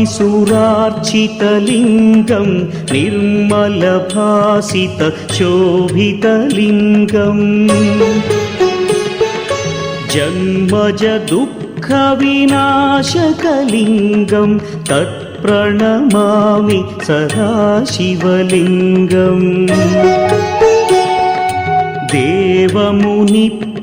ब्रह्ममुरारिसुरार्चितलिङ्गं निर्मलभासितशोभितलिङ्गम् जन्मज दुःखविनाशकलिङ्गं तत्प्रणमामि सदा शिवलिङ्गम्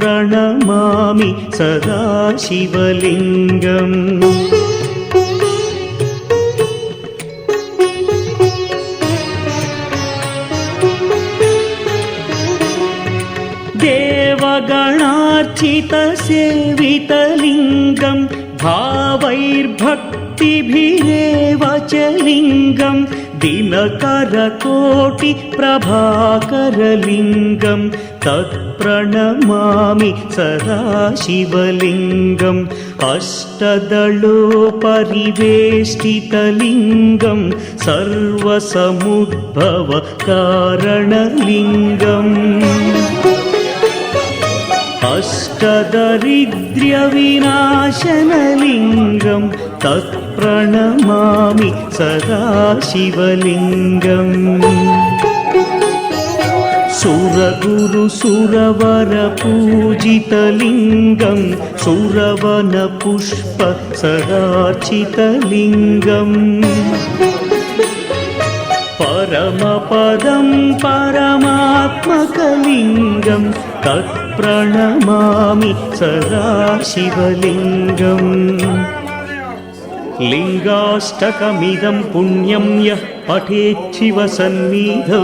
तत्प्रणमामि सदा शिवलिङ्गम् देवगणार्चितसेवितलिङ्गं भावैर्भक्तिभिरेव च लिङ्गं दिनकरकोटिप्रभाकरलिङ्गं तत्प्रणमामि सदा शिवलिङ्गम् अष्टदलोपरिवेष्टितलिङ्गं सर्वसमुद्भवकारणलिङ्गम् अष्टदरिद्र्यविनाशनलिङ्गं तत्प्रणमामि సురగురు సురవర పూజితలింగం సురవన పుష్ప సదార్చితలింగం పరమపదం పరమాత్మకలింగం తత్ప్రణమామి సదాశివలింగం లింగాష్టకమిదం పుణ్యం యః పఠేచ్ఛివ సన్నిధౌ.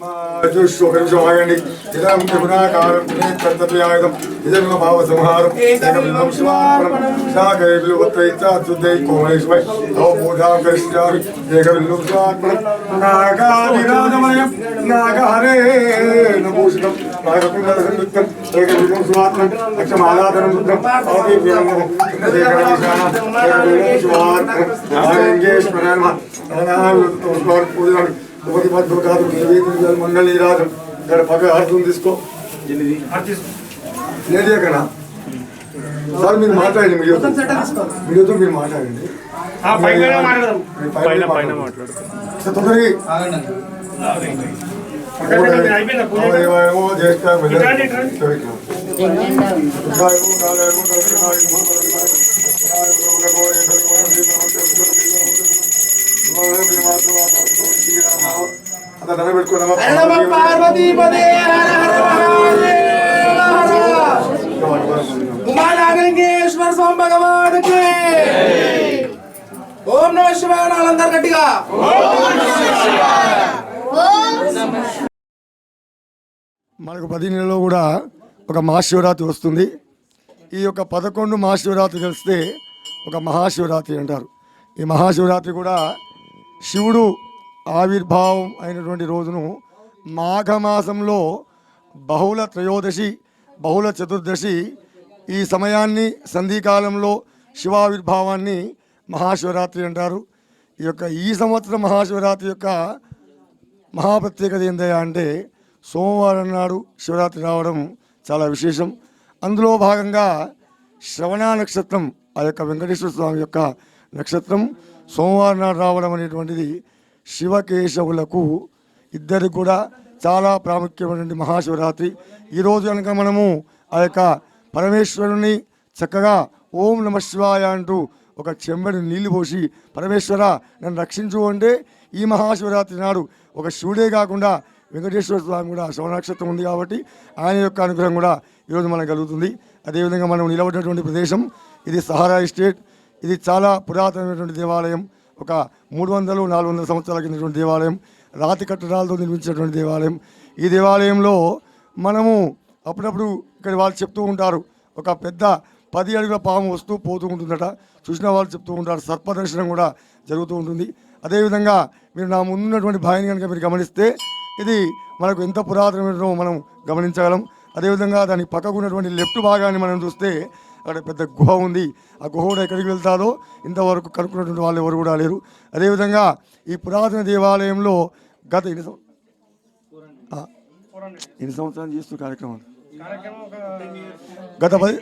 जुष्वकंशवायणिक इदं त्रिगुणाकारं तत्तत्त्वयायतं इदमेव भावसंहारम् एकबिम्बं शिवार्पणं सागैर्विलुपत्रैत्यात्युद्धै कोमलेश्वै तव पूजां करिष्यामि एकबिम्बं शिवार्पणं नागाविराजमयं नागहरे नभूषितं नागकुण्डलसंयुक्तम् एकबिम्बं शिवार्पणं लक्षमालाधनं रुद्रं शिवार्पणं नागेश्वरः पूजामि శివార్పణం నాగేశ్వర పూజ ఒకటి మధ్య కాదు నివేదించాలి మండలి రాదు ఇక్కడ పక్క అర్థం తీసుకో లేదు ఎక్కడ సార్ మీరు మాట్లాడండి మీడియాతో మీడియాతో మీరు మాట్లాడండి మీరు పైన పైన మాట్లాడు తొందరగా ఏమో పార్వతీపదే హర హర ఉమానాగలింగేశ్వర స్వామి భగవానికి ఓం నమ శివాయ వాళ్ళందరు గట్టిగా మనకు పది నెలలో కూడా ఒక మహాశివరాత్రి వస్తుంది. ఈ యొక్క పదకొండు మహాశివరాత్రి కలిస్తే ఒక మహాశివరాత్రి అంటారు. ఈ మహాశివరాత్రి కూడా శివుడు ఆవిర్భావం అయినటువంటి రోజును మాఘమాసంలో బహుళ త్రయోదశి బహుళ చతుర్దశి ఈ సమయాన్ని సంధికాలంలో శివావిర్భావాన్ని మహాశివరాత్రి అంటారు. ఈ యొక్క ఈ సంవత్సరం మహాశివరాత్రి యొక్క మహాప్రత్యేకత ఏందయ్యా అంటే సోమవారం నాడు శివరాత్రి రావడం చాలా విశేషం. అందులో భాగంగా శ్రవణ నక్షత్రం ఆ యొక్క వెంకటేశ్వర స్వామి యొక్క నక్షత్రం సోమవారం నాడు రావడం అనేటువంటిది శివకేశవులకు ఇద్దరికి కూడా చాలా ప్రాముఖ్యమైనటువంటి మహాశివరాత్రి. ఈరోజు కనుక మనము ఆ యొక్క పరమేశ్వరుని చక్కగా ఓం నమ శివాయ అంటూ ఒక చెంబడి నీళ్ళు పోసి పరమేశ్వర నన్ను రక్షించు అంటే ఈ మహాశివరాత్రి నాడు ఒక శివుడే కాకుండా వెంకటేశ్వర స్వామి కూడా శ్రవణ నక్షత్రం ఉంది కాబట్టి ఆయన యొక్క అనుగ్రహం కూడా ఈరోజు మనకు కలుగుతుంది. అదేవిధంగా మనం నిలబడినటువంటి ప్రదేశం ఇది సహారా ఎస్టేట్. ఇది చాలా పురాతనమైనటువంటి దేవాలయం. ఒక మూడు వందలు నాలుగు వందల సంవత్సరాల కిందటువంటి దేవాలయం. రాతి కట్టడాలతో నిర్మించినటువంటి దేవాలయం. ఈ దేవాలయంలో మనము అప్పుడప్పుడు ఇక్కడ వాళ్ళు చెప్తూ ఉంటారు. ఒక పెద్ద పది అడుగుల పాము వస్తూ పోతూ ఉంటుందట. చూసిన వాళ్ళు చెప్తూ ఉంటారు. సర్పదర్శనం కూడా జరుగుతూ ఉంటుంది. అదేవిధంగా మీరు నా ముందున్నటువంటి భాయిని కనుక మీరు గమనిస్తే ఇది మనకు ఎంత పురాతనమైనదో మనం గమనించగలం. అదేవిధంగా దాని పక్కకు ఉన్నటువంటి లెఫ్ట్ భాగాన్ని మనం చూస్తే అక్కడ పెద్ద గుహ ఉంది. ఆ గుహ కూడా ఎక్కడికి వెళ్తాదో ఇంతవరకు కనుక్కున్నటువంటి వాళ్ళు ఎవరు కూడా లేరు. అదేవిధంగా ఈ పురాతన దేవాలయంలో గత ఎన్ని సంవత్సరం ఎన్ని సంవత్సరాలు చేస్తూ కార్యక్రమాలు గత పది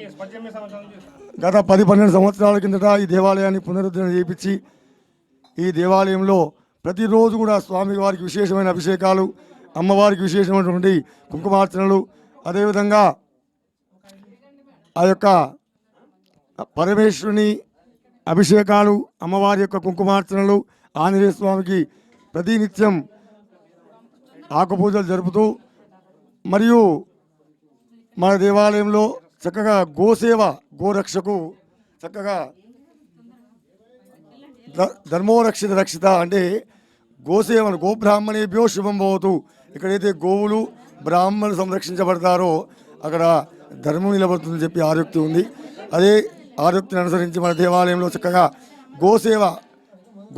గత పది పన్నెండు సంవత్సరాల కిందట ఈ దేవాలయాన్ని పునరుద్ధరణ చేయించి ఈ దేవాలయంలో ప్రతిరోజు కూడా స్వామి వారికి విశేషమైన అభిషేకాలు అమ్మవారికి విశేషమైనటువంటి కుంకుమార్చనలు అదేవిధంగా ఆ యొక్క పరమేశ్వరుని అభిషేకాలు అమ్మవారి యొక్క కుంకుమార్చనలు ఆంజనేయ స్వామికి ప్రతినిత్యం ఆకుపూజలు జరుపుతూ మరియు మన దేవాలయంలో చక్కగా గోసేవ గోరక్షకు చక్కగా ధర్మోరక్షిత ధర్మో రక్షిత రక్షిత అంటే గోసేవను గోబ్రాహ్మణేభ్యో శుభం భవతు. ఎక్కడైతే గోవులు బ్రాహ్మణులు సంరక్షించబడతారో అక్కడ ధర్మం నిలబడుతుందని చెప్పి ఆరోక్తి ఉంది. అదే ఆరోక్తిని అనుసరించి మన దేవాలయంలో చక్కగా గోసేవ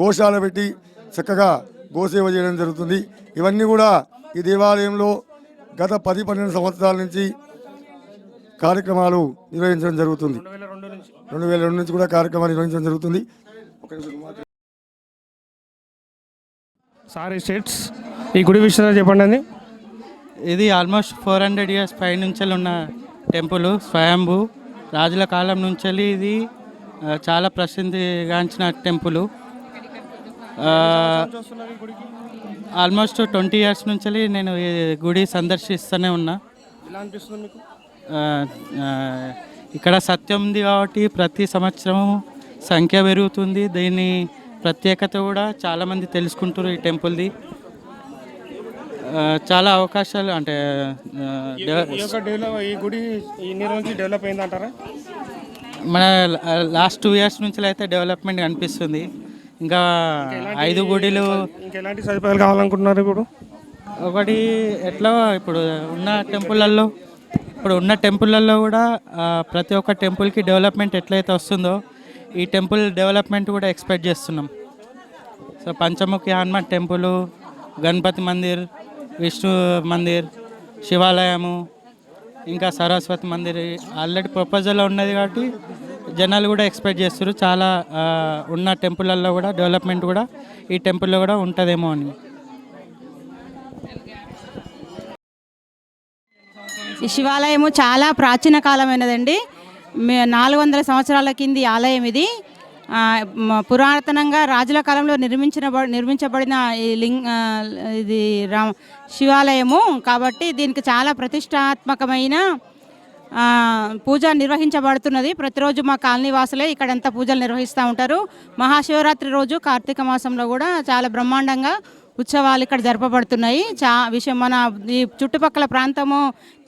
గోశాల పెట్టి చక్కగా గోసేవ చేయడం జరుగుతుంది. ఇవన్నీ కూడా ఈ దేవాలయంలో గత పది పన్నెండు సంవత్సరాల నుంచి కార్యక్రమాలు నిర్వహించడం జరుగుతుంది. రెండు వేల రెండు నుంచి కూడా కార్యక్రమాలు నిర్వహించడం జరుగుతుంది. సారీ స్టేట్స్ ఈ గుడి విషయంలో చెప్పండి అండి. ఇది ఆల్మోస్ట్ ఫోర్ హండ్రెడ్ ఇయర్స్ పై నుంచి ఉన్న టెంపుల్ స్వయంభూ. రాజుల కాలం నుంచి ఇది చాలా ప్రసిద్ధిగాంచిన టెంపుల్. ఆల్మోస్ట్ ట్వంటీ ఇయర్స్ నుంచి నేను ఈ గుడి సందర్శిస్తూనే ఉన్నా. ఇక్కడ సత్యం ఉంది కాబట్టి ప్రతి సంవత్సరం సంఖ్య పెరుగుతుంది. దీని ప్రత్యేకత కూడా చాలామంది తెలుసుకుంటారు ఈ టెంపుల్ది. చాలా అవకాశాలు అంటే ఈ గుడి ఇన్ని రోజులు డెవలప్ అయింది అంటారా మన లాస్ట్ టూ ఇయర్స్ నుంచి అయితే డెవలప్మెంట్ కనిపిస్తుంది. ఇంకా ఐదు గుడిలు ఇంకా ఎలాంటి సదుపాయాలు కావాలనుకుంటున్నారు ఇప్పుడు? ఒకటి ఎట్లా ఇప్పుడు ఉన్న టెంపుల్లలో ఇప్పుడు ఉన్న టెంపుల్లలో కూడా ప్రతి ఒక్క టెంపుల్కి డెవలప్మెంట్ ఎట్లయితే వస్తుందో ఈ టెంపుల్ డెవలప్మెంట్ కూడా ఎక్స్పెక్ట్ చేస్తున్నాం. సో పంచముఖి హనుమాన్ టెంపుల్ గణపతి మందిర్ విష్ణు మందిర్ శివాలయము ఇంకా సరస్వతి మందిర్. ఆల్రెడీ ప్రపోజల్లో ఉన్నది కాబట్టి జనాలు కూడా ఎక్స్పెక్ట్ చేస్తారు చాలా ఉన్న టెంపుల్లలో కూడా డెవలప్మెంట్ కూడా ఈ టెంపుల్లో కూడా ఉంటుందేమో అని. ఈ శివాలయము చాలా ప్రాచీన కాలమైనదండి. మే- నాలుగు వందల సంవత్సరాల కింది ఆలయం ఇది. పురాతనంగా రాజుల కాలంలో నిర్మించిన నిర్మించబడిన ఈ లింగ ఇది రా శివాలయము. కాబట్టి దీనికి చాలా ప్రతిష్టాత్మకమైన పూజ నిర్వహించబడుతున్నది. ప్రతిరోజు మా కాలనీ వాసులే ఇక్కడంతా పూజలు నిర్వహిస్తూ ఉంటారు. మహాశివరాత్రి రోజు కార్తీక మాసంలో కూడా చాలా బ్రహ్మాండంగా ఉత్సవాలు ఇక్కడ జరపబడుతున్నాయి. చా విషయం మన ఈ చుట్టుపక్కల ప్రాంతము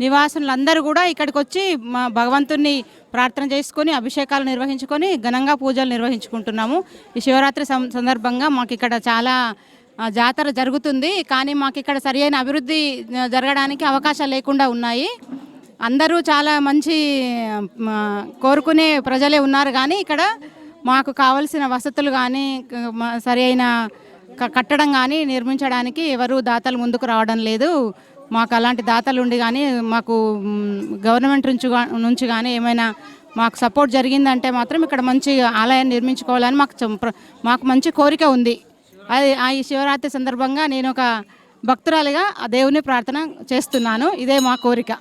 నివాసులందరూ కూడా ఇక్కడికి వచ్చి మా భగవంతుని ప్రార్థన చేసుకొని అభిషేకాలు నిర్వహించుకొని ఘనంగా పూజలు నిర్వహించుకుంటున్నాము. ఈ శివరాత్రి సందర్భంగా మాకు ఇక్కడ చాలా జాతర జరుగుతుంది. కానీ మాకు ఇక్కడ సరియైన అభివృద్ధి జరగడానికి అవకాశాలు లేకుండా ఉన్నాయి. అందరూ చాలా మంచి కోరుకునే ప్రజలే ఉన్నారు. కానీ ఇక్కడ మాకు కావలసిన వసతులు కానీ సరి అయిన కట్టడం కానీ నిర్మించడానికి ఎవరు దాతలు ముందుకు రావడం లేదు. మాకు అలాంటి దాతలు ఉండి కానీ మాకు గవర్నమెంట్ నుంచి నుంచి కానీ ఏమైనా మాకు సపోర్ట్ జరిగిందంటే మాత్రం ఇక్కడ మంచి ఆలయాన్ని నిర్మించుకోవాలని మాకు చం- మాకు మంచి కోరిక ఉంది. అది ఆ ఈ శివరాత్రి సందర్భంగా నేను ఒక భక్తురాలిగా ఆ దేవుని ప్రార్థన చేస్తున్నాను. ఇదే మా కోరిక.